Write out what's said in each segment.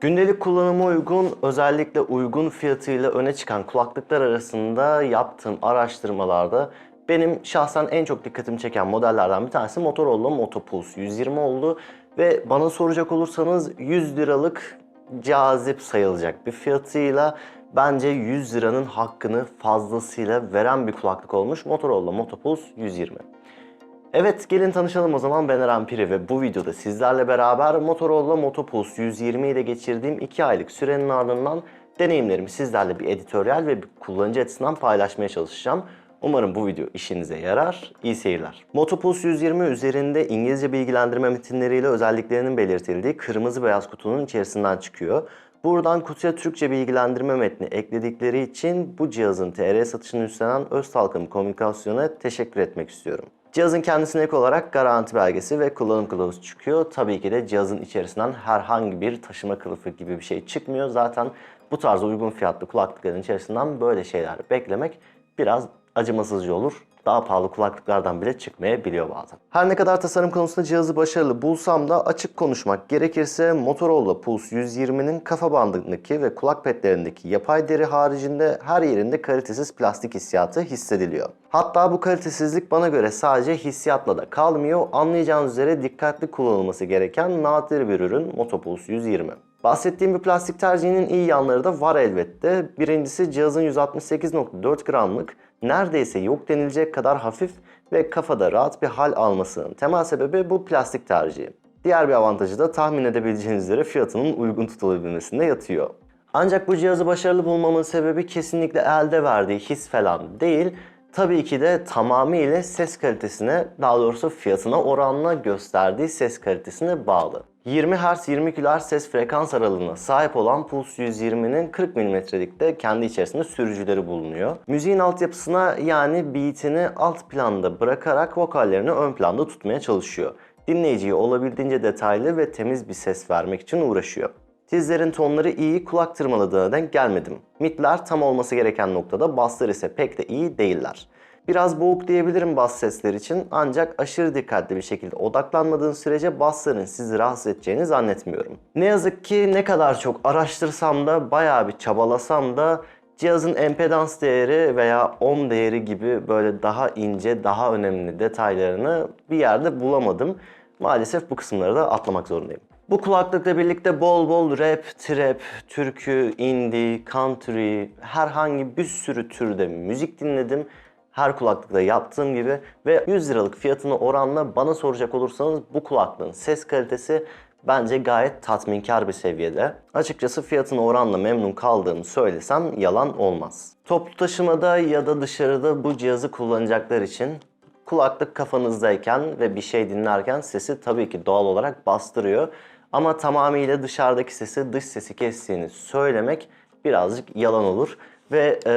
Gündelik kullanıma uygun, özellikle uygun fiyatıyla öne çıkan kulaklıklar arasında yaptığım araştırmalarda benim şahsen en çok dikkatimi çeken modellerden bir tanesi Motorola Moto Pulse 120 oldu ve bana soracak olursanız 100 liralık cazip sayılacak bir fiyatıyla bence 100 liranın hakkını fazlasıyla veren bir kulaklık olmuş Motorola Moto Pulse 120. Evet gelin tanışalım o zaman ben Eren Piri ve bu videoda sizlerle beraber Motorola Moto Pulse 120 ile geçirdiğim 2 aylık sürenin ardından deneyimlerimi sizlerle bir editoryal ve bir kullanıcı açısından paylaşmaya çalışacağım. Umarım bu video işinize yarar. İyi seyirler. Moto Pulse 120 üzerinde İngilizce bilgilendirme metinleriyle özelliklerinin belirtildiği kırmızı beyaz kutunun içerisinden çıkıyor. Buradan kutuya Türkçe bilgilendirme metni ekledikleri için bu cihazın TR satışını üstlenen Öztalkım Komünikasyon'a teşekkür etmek istiyorum. Cihazın kendisine ek olarak garanti belgesi ve kullanım kılavuzu çıkıyor. Tabii ki de cihazın içerisinden herhangi bir taşıma kılıfı gibi bir şey çıkmıyor. Zaten bu tarz uygun fiyatlı kulaklıkların içerisinden böyle şeyler beklemek biraz acımasızca olur. Daha pahalı kulaklıklardan bile çıkmayabiliyor bazen. Her ne kadar tasarım konusunda cihazı başarılı bulsam da açık konuşmak gerekirse Motorola Pulse 120'nin kafa bandındaki ve kulak petlerindeki yapay deri haricinde her yerinde kalitesiz plastik hissiyatı hissediliyor. Hatta bu kalitesizlik bana göre sadece hissiyatla da kalmıyor. Anlayacağınız üzere dikkatli kullanılması gereken nadir bir ürün Moto Pulse 120. Bahsettiğim bir plastik tercihinin iyi yanları da var elbette. Birincisi cihazın 168.4 gramlık neredeyse yok denilecek kadar hafif ve kafada rahat bir hal almasının temel sebebi bu plastik tercihi. Diğer bir avantajı da tahmin edebileceğiniz üzere fiyatının uygun tutulabilmesinde yatıyor. Ancak bu cihazı başarılı bulmamın sebebi kesinlikle elde verdiği his falan değil. Tabii ki de tamamıyla ses kalitesine, daha doğrusu fiyatına oranla gösterdiği ses kalitesine bağlı. 20 Hz 20 kHz ses frekans aralığına sahip olan Pulse 120'nin 40 mm'likte kendi içerisinde sürücüleri bulunuyor. Müziğin altyapısına yani beatini alt planda bırakarak vokallerini ön planda tutmaya çalışıyor. Dinleyiciye olabildiğince detaylı ve temiz bir ses vermek için uğraşıyor. Tizlerin tonları iyi, kulak tırmaladığına denk gelmedim. Midler tam olması gereken noktada, basslar ise pek de iyi değiller. Biraz boğuk diyebilirim bas sesler için ancak aşırı dikkatli bir şekilde odaklanmadığın sürece bassların sizi rahatsız edeceğini zannetmiyorum. Ne yazık ki ne kadar çok araştırsam da bayağı bir çabalasam da cihazın empedans değeri veya ohm değeri gibi böyle daha ince, daha önemli detaylarını bir yerde bulamadım. Maalesef bu kısımları da atlamak zorundayım. Bu kulaklıkla birlikte bol bol rap, trap, türkü, indie, country, herhangi bir sürü türde müzik dinledim. Her kulaklıkta yaptığım gibi ve 100 liralık fiyatına oranla bana soracak olursanız bu kulaklığın ses kalitesi bence gayet tatminkar bir seviyede. Açıkçası fiyatına oranla memnun kaldığımı söylesem yalan olmaz. Toplu taşımada ya da dışarıda bu cihazı kullanacaklar için kulaklık kafanızdayken ve bir şey dinlerken sesi tabii ki doğal olarak bastırıyor. Ama tamamıyla dışarıdaki sesi dış sesi kestiğini söylemek birazcık yalan olur. Ve e,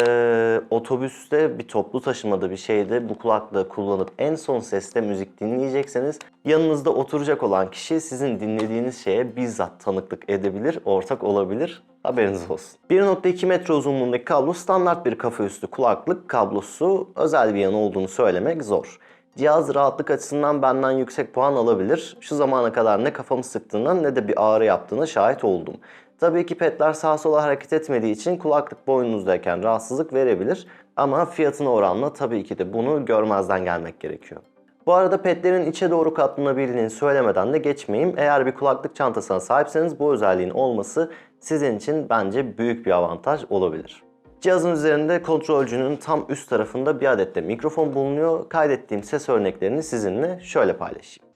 otobüste bir toplu taşımada bir şeyde bu kulaklığı kullanıp en son sesle müzik dinleyecekseniz yanınızda oturacak olan kişi sizin dinlediğiniz şeye bizzat tanıklık edebilir, ortak olabilir. Haberiniz olsun. 1.2 metre uzunluğundaki kablo standart bir kafa kulaklık kablosu özel bir yanı olduğunu söylemek zor. Cihaz rahatlık açısından benden yüksek puan alabilir. Şu zamana kadar ne kafamı sıktığına ne de bir ağrı yaptığına şahit oldum. Tabii ki petler sağa sola hareket etmediği için kulaklık boynunuzdayken rahatsızlık verebilir. Ama fiyatına oranla tabii ki de bunu görmezden gelmek gerekiyor. Bu arada petlerin içe doğru katlanabildiğini söylemeden de geçmeyeyim. Eğer bir kulaklık çantasına sahipseniz bu özelliğin olması sizin için bence büyük bir avantaj olabilir. Cihazın üzerinde kontrolcünün tam üst tarafında bir adet de mikrofon bulunuyor. Kaydettiğim ses örneklerini sizinle şöyle paylaşayım.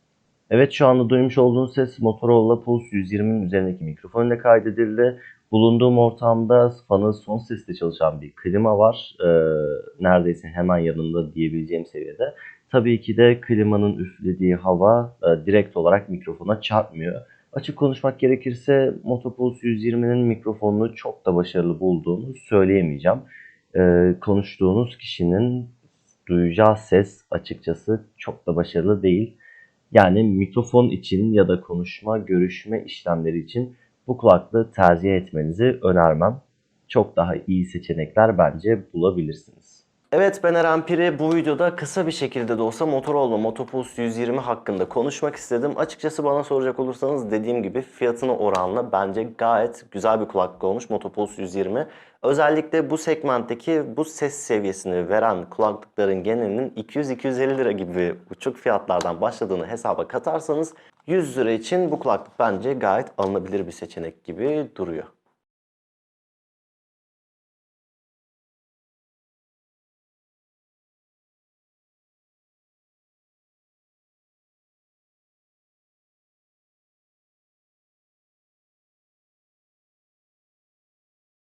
Evet şu anda duymuş olduğunuz ses Motorola Pulse 120'nin üzerindeki mikrofon ile kaydedildi. Bulunduğum ortamda fanı son sesle çalışan bir klima var. Ee, neredeyse hemen yanında diyebileceğim seviyede. Tabii ki de klimanın üflediği hava e, direkt olarak mikrofona çarpmıyor. Açık konuşmak gerekirse Moto Pulse 120'nin mikrofonunu çok da başarılı bulduğumu söyleyemeyeceğim. Ee, konuştuğunuz kişinin duyacağı ses açıkçası çok da başarılı değil. Yani mikrofon için ya da konuşma, görüşme işlemleri için bu kulaklığı tercih etmenizi önermem. Çok daha iyi seçenekler bence bulabilirsiniz. Evet ben Eren Piri bu videoda kısa bir şekilde de olsa Motorola Moto Pulse 120 hakkında konuşmak istedim. Açıkçası bana soracak olursanız dediğim gibi fiyatına oranla bence gayet güzel bir kulaklık olmuş Moto Pulse 120. Özellikle bu segmentteki bu ses seviyesini veren kulaklıkların genelinin 200-250 lira gibi uçuk fiyatlardan başladığını hesaba katarsanız 100 lira için bu kulaklık bence gayet alınabilir bir seçenek gibi duruyor.